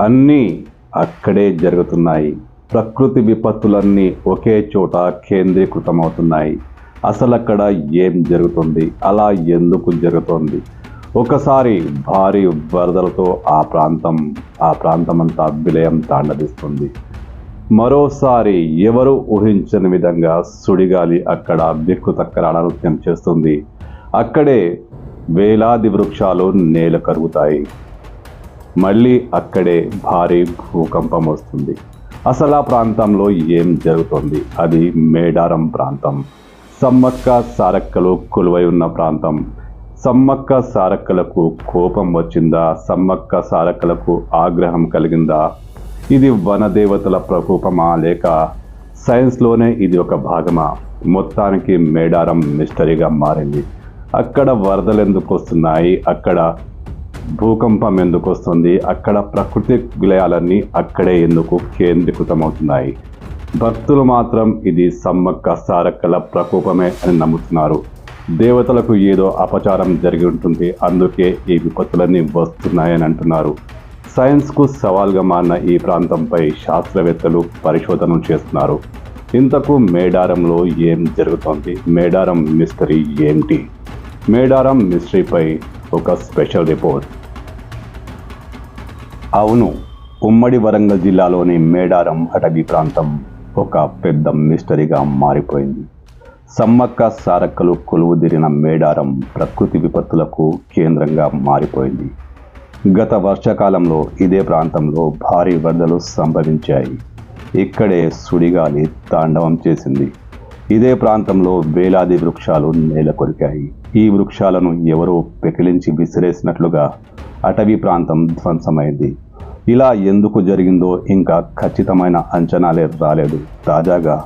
అన్నీ అక్కడే జరుగుతున్నాయి. ప్రకృతి విపత్తులన్నీ ఒకే చోట కేంద్రీకృతమవుతున్నాయి. అసలు అక్కడ ఏం జరుగుతుంది? అలా ఎందుకు జరుగుతోంది? ఒకసారి భారీ వరదలతో ఆ ప్రాంతం ఆ ప్రాంతమంతా విలయం తాండదిస్తుంది. మరోసారి ఎవరు ఊహించని విధంగా సుడిగాలి అక్కడ దిక్కుతక్కరాడ నృత్యం చేస్తుంది. అక్కడే వేలాది వృక్షాలు నేల కరుగుతాయి. మళ్ళీ అక్కడే భారీ భూకంపం వస్తుంది. అసలు ఆ ప్రాంతంలో ఏం జరుగుతుంది? అది మేడారం ప్రాంతం. సమ్మక్క సారక్కలు కొలువై ఉన్న ప్రాంతం. సమ్మక్క సారక్కలకు కోపం వచ్చిందా? సమ్మక్క సారక్కలకు ఆగ్రహం కలిగిందా? ఇది వనదేవతల ప్రకోపమా లేక సైన్స్లోనే ఇది ఒక భాగమా? మొత్తానికి మేడారం మిస్టరీగా మారింది. అక్కడ వరదలు ఎందుకు వస్తున్నాయి? అక్కడ భూకంపం ఎందుకు వస్తుంది? అక్కడ ప్రకృతి విలయాలన్నీ అక్కడే ఎందుకు కేంద్రీకృతమవుతున్నాయి? భక్తులు మాత్రం ఇది సమ్మక్క సారక్కల ప్రకోపమే అని నమ్ముతున్నారు. దేవతలకు ఏదో అపచారం జరిగి ఉంటుంది. అందుకే ఈ విపత్తులన్నీ వస్తున్నాయని అంటున్నారు. సైన్స్కు సవాల్గా మారిన ఈ ప్రాంతంపై శాస్త్రవేత్తలు పరిశోధనలు చేస్తున్నారు. ఇంతకు మేడారంలో ఏం జరుగుతోంది? మేడారం మిస్టరీ ఏంటి? మేడారం మిస్టరీపై ఒక స్పెషల్ రిపోర్ట్. అవును ఉమ్మడి వరంగల్ జిల్లాలోని మేడారం అటవీ ప్రాంతం ఒక పెద్ద మిస్టరీగా మారిపోయింది. సమ్మక్క సారక్కలు కొలువుదిరిన మేడారం ప్రకృతి విపత్తులకు కేంద్రంగా మారిపోయింది. గత వర్షాకాలంలో ఇదే ప్రాంతంలో భారీ వరదలు సంభవించాయి. ఇక్కడే సుడిగాలి తాండవం చేసింది. ఇదే ప్రాంతంలో వేలాది వృక్షాలు నేల కొరికాయి. ఈ వృక్షాలను ఎవరో పెకిలించి విసిరేసినట్లుగా అటవీ ప్రాంతం ధ్వంసమైంది. ఇలా ఎందుకు జరిగిందో ఇంకా ఖచ్చితమైన అంచనాలే రాలేదు. తాజాగా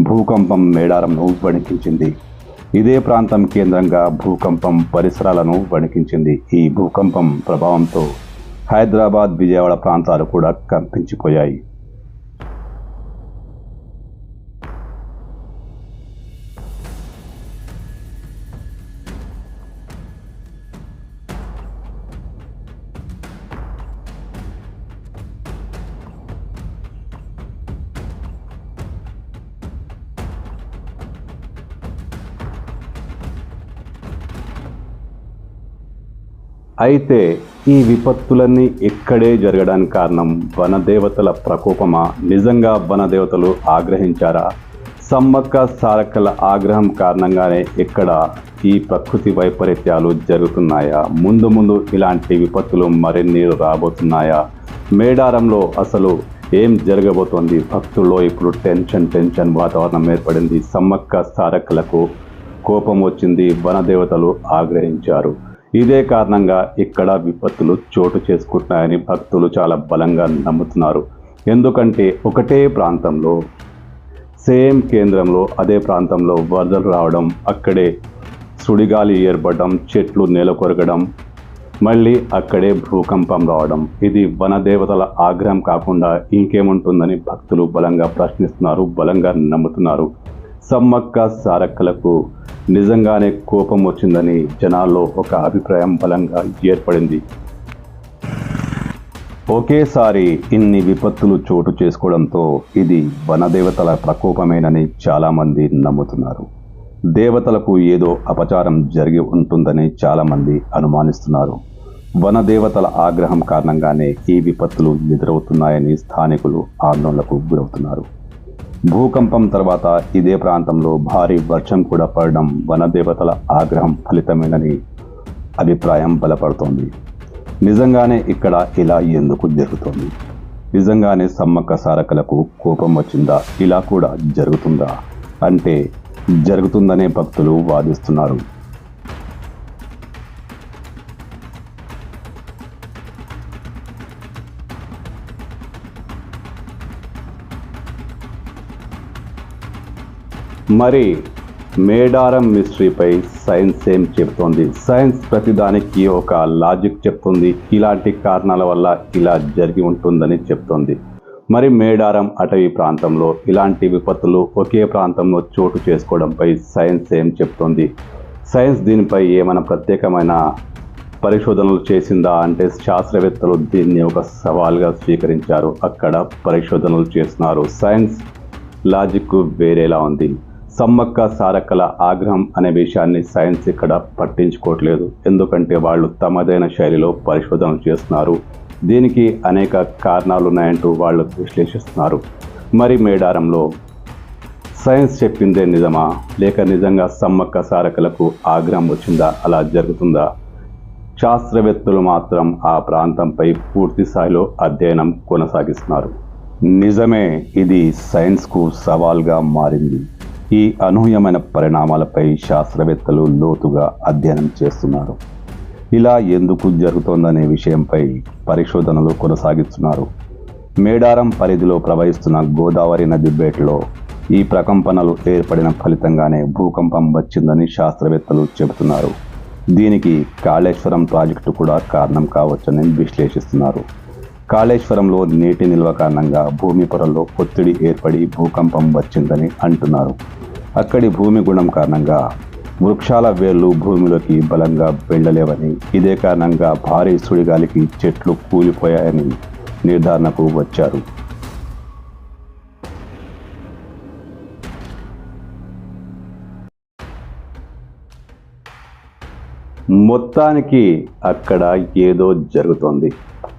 భూకంపం మేడారంను వణికించింది. ఇదే ప్రాంతం కేంద్రంగా భూకంపం పరిసరాలను వణికించింది. ఈ భూకంపం ప్రభావంతో హైదరాబాద్ విజయవాడ ప్రాంతాలు కూడా కంపించిపోయాయి. అయితే ఈ విపత్తులన్నీ ఇక్కడే జరగడానికి కారణం వనదేవతల ప్రకోపమా? నిజంగా వనదేవతలు ఆగ్రహించారా? సమ్మక్క సారక్కల ఆగ్రహం కారణంగానే ఇక్కడ ఈ ప్రకృతి వైపరీత్యాలు జరుగుతున్నాయా? ముందు ముందు ఇలాంటి విపత్తులు మరిన్ని రాబోతున్నాయా? మేడారంలో అసలు ఏం జరగబోతోంది? భక్తుల్లో ఇప్పుడు టెన్షన్ టెన్షన్ వాతావరణం ఏర్పడింది. సమ్మక్క సారక్కలకు కోపం వచ్చింది. వనదేవతలు ఆగ్రహించారు. ఇదే కారణంగా ఇక్కడ విపత్తులు చోటు చేసుకుంటున్నాయని భక్తులు చాలా బలంగా నమ్ముతున్నారు. ఎందుకంటే ఒకటే ప్రాంతంలో సేమ్ కేంద్రంలో అదే ప్రాంతంలో వరదలు రావడం అక్కడే సుడిగాలి ఏర్పడడం చెట్లు నేల కొరగడం మళ్ళీ అక్కడే భూకంపం రావడం. ఇది వనదేవతల ఆగ్రహం కాకుండా ఇంకేముంటుందని భక్తులు బలంగా ప్రశ్నిస్తున్నారు బలంగా నమ్ముతున్నారు. సమ్మక్క సారక్కలకు నిజంగానే కోపం వచ్చిందని జనాల్లో ఒక అభిప్రాయం బలంగా ఏర్పడింది. ఒకేసారి ఇన్ని విపత్తులు చోటు చేసుకోవడంతో ఇది వనదేవతల ప్రకోపమేనని చాలామంది నమ్ముతున్నారు. దేవతలకు ఏదో అపచారం జరిగి ఉంటుందని చాలామంది అనుమానిస్తున్నారు. వనదేవతల ఆగ్రహం కారణంగానే ఈ విపత్తులు ఎదురవుతున్నాయని స్థానికులు ఆందోళనకు గురవుతున్నారు. భూకంపం తర్వాత ఇదే ప్రాంతంలో భారీ వర్షం కూడా పడడం వనదేవతల ఆగ్రహం ఫలితమేనని అభిప్రాయం బలపడుతోంది. నిజంగానే ఇక్కడ ఇలా ఎందుకు జరుగుతోంది? నిజంగానే సమ్మక్క సారకలకు కోపం వచ్చిందా? ఇలా కూడా జరుగుతుందా? అంటే జరుగుతుందనే భక్తులు వాదిస్తున్నారు. మరి మేడారం మిస్టరీపై సైన్స్ ఏం చెప్తోంది? సైన్స్ ప్రతిదానికి ఒక లాజిక్ చెప్తుంది. ఇలాంటి కారణాల వల్ల ఇలా జరిగి ఉంటుందని చెప్తోంది. మరి మేడారం అటవీ ప్రాంతంలో ఇలాంటి విపత్తులు ఒకే ప్రాంతంలో చోటు చేసుకోవడంపై సైన్స్ ఏం చెప్తోంది? సైన్స్ దీనిపై ఏమైనా ప్రత్యేకమైన పరిశోధనలు చేసిందా అంటే శాస్త్రవేత్తలు దీన్ని ఒక సవాల్గా స్వీకరించారు. అక్కడ పరిశోధనలు చేస్తున్నారు. సైన్స్ లాజిక్ వేరేలా ఉంది. సమ్మక్క సారక్కల ఆగ్రహం అనే విషయాన్ని సైన్స్ ఇక్కడ పట్టించుకోవట్లేదు. ఎందుకంటే వాళ్ళు తమదైన శైలిలో పరిశోధనలు చేస్తున్నారు. దీనికి అనేక కారణాలు ఉన్నాయంటూ వాళ్ళు విశ్లేషిస్తున్నారు. మరి మేడారంలో సైన్స్ చెప్పిందే నిజమా? లేక నిజంగా సమ్మక్క సారకలకు ఆగ్రహం వచ్చిందా? అలా జరుగుతుందా? శాస్త్రవేత్తలు మాత్రం ఆ ప్రాంతంపై పూర్తి స్థాయిలో అధ్యయనం కొనసాగిస్తున్నారు. నిజమే ఇది సైన్స్కు సవాల్గా మారింది. ఈ అనూహ్యమైన పరిణామాలపై శాస్త్రవేత్తలు లోతుగా అధ్యయనం చేస్తున్నారు. ఇలా ఎందుకు జరుగుతోందనే విషయంపై పరిశోధనలు కొనసాగిస్తున్నారు. మేడారం పరిధిలో ప్రవహిస్తున్న గోదావరి నది బేట్లో ఈ ప్రకంపనలు ఏర్పడిన ఫలితంగానే భూకంపం వచ్చిందని శాస్త్రవేత్తలు చెబుతున్నారు. దీనికి కాళేశ్వరం ప్రాజెక్టు కూడా కారణం కావచ్చని విశ్లేషిస్తున్నారు. కాళేశ్వరంలో నీటి నిల్వ కారణంగా భూమి పొరల్లో ఒత్తిడి ఏర్పడి భూకంపం వచ్చిందని అంటున్నారు. అక్కడి భూమి గుణం కారణంగా వృక్షాల వేర్లు భూమిలోకి బలంగా వెళ్ళలేవని ఇదే కారణంగా భారీ సుడిగాలికి చెట్లు కూలిపోయాయని నిర్ధారణకు వచ్చారు. మొత్తానికి అక్కడ ఏదో జరుగుతోంది.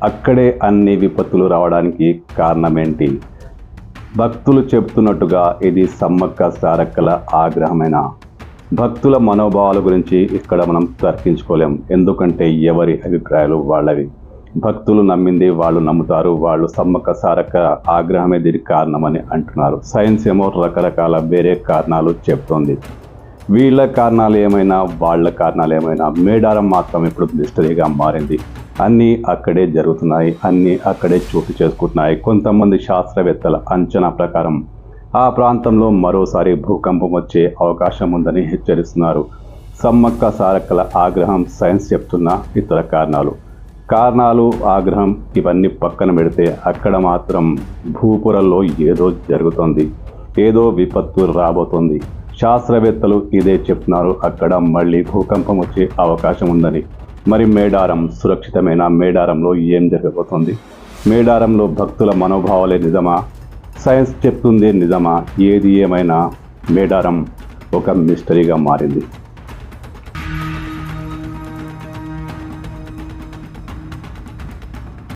అక్కడే అన్ని విపత్తులు రావడానికి కారణమేంటి? భక్తులు చెప్తున్నట్టుగా ఇది సమ్మక్క సారక్కల ఆగ్రహమైన? భక్తుల మనోభావాల గురించి ఇక్కడ మనం తర్కించుకోలేం. ఎందుకంటే ఎవరి అభిప్రాయాలు వాళ్ళవి. భక్తులు నమ్మింది వాళ్ళు నమ్ముతారు వాళ్ళు సమ్మక్క సారక్క ఆగ్రహమే దీనికి కారణమని అంటున్నారు. సైన్స్ ఏమో రకరకాల వేరే కారణాలు చెప్తోంది. వీళ్ళ కారణాలు ఏమైనా వాళ్ళ కారణాలు ఏమైనా మేడారం మాత్రం ఇప్పుడు మిస్టరీగా మారింది. అన్నీ అక్కడే జరుగుతున్నాయి అన్నీ అక్కడే చోటు చేసుకుంటున్నాయి. కొంతమంది శాస్త్రవేత్తల అంచనా ప్రకారం ఆ ప్రాంతంలో మరోసారి భూకంపం వచ్చే అవకాశం ఉందని హెచ్చరిస్తున్నారు. సమ్మక్క సారక్కల ఆగ్రహం సైన్స్ చెప్తున్న ఇతర కారణాలు. కారణాలు ఆగ్రహం ఇవన్నీ పక్కన పెడితే అక్కడ మాత్రం భూపురల్లో ఏదో జరుగుతోంది ఏదో విపత్తు రాబోతోంది. శాస్త్రవేత్తలు ఇదే చెప్తున్నారు. అక్కడ మళ్ళీ భూకంపం వచ్చే అవకాశం ఉందని. మరి మేడారం సురక్షితమైన? మేడారంలో ఏం జరగబోతోంది? మేడారంలో భక్తుల మనోభావాలే నిజమా? సైన్స్ చెప్తుంది నిజమా? ఏది ఏమైనా? మేడారం ఒక మిస్టరీగా మారింది.